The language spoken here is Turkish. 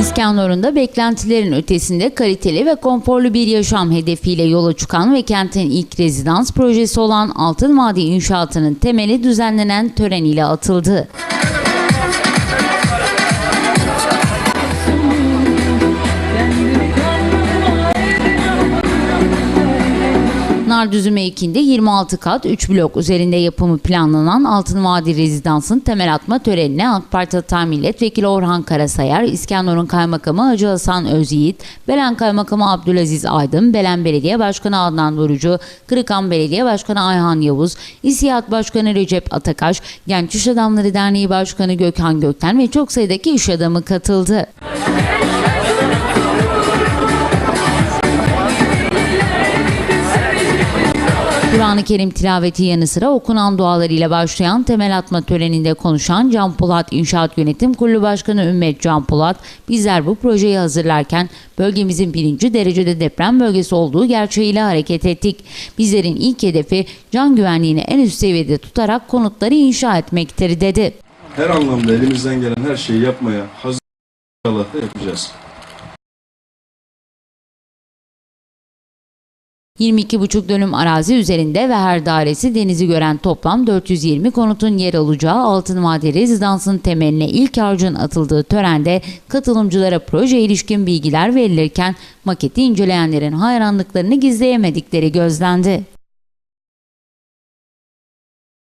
İskenderun'da beklentilerin ötesinde kaliteli ve konforlu bir yaşam hedefiyle yola çıkan ve kentin ilk rezidans projesi olan Altın Vadi İnşaatı'nın temeli düzenlenen tören ile atıldı. Nardüzü mevkinde 26 kat 3 blok üzerinde yapımı planlanan Altın Vadi Rezidans'ın temel atma törenine AK Parti Hatay Milletvekili Orhan Karasayar, İskenderun Kaymakamı Hacı Hasan Özyiğit, Belen Kaymakamı Abdülaziz Aydın, Belen Belediye Başkanı Adnan Dorucu, Kırıkan Belediye Başkanı Ayhan Yavuz, İSİAD Başkanı Recep Atakaş, Genç İş Adamları Derneği Başkanı Gökhan Gökten ve çok sayıdaki iş adamı katıldı. Kur'an-ı Kerim tilaveti yanı sıra okunan dualarıyla başlayan temel atma töreninde konuşan Can Polat İnşaat Yönetim Kurulu Başkanı Ümmet Can Polat, bizler bu projeyi hazırlarken bölgemizin birinci derecede deprem bölgesi olduğu gerçeğiyle hareket ettik. Bizlerin ilk hedefi can güvenliğini en üst seviyede tutarak konutları inşa etmektir dedi. Her anlamda elimizden gelen her şeyi yapmaya hazır yapacağız. 22,5 dönüm arazi üzerinde ve her dairesi denizi gören toplam 420 konutun yer alacağı Altın Vadi Rezidans'ın temeline ilk harcın atıldığı törende katılımcılara proje ilişkin bilgiler verilirken maketi inceleyenlerin hayranlıklarını gizleyemedikleri gözlendi.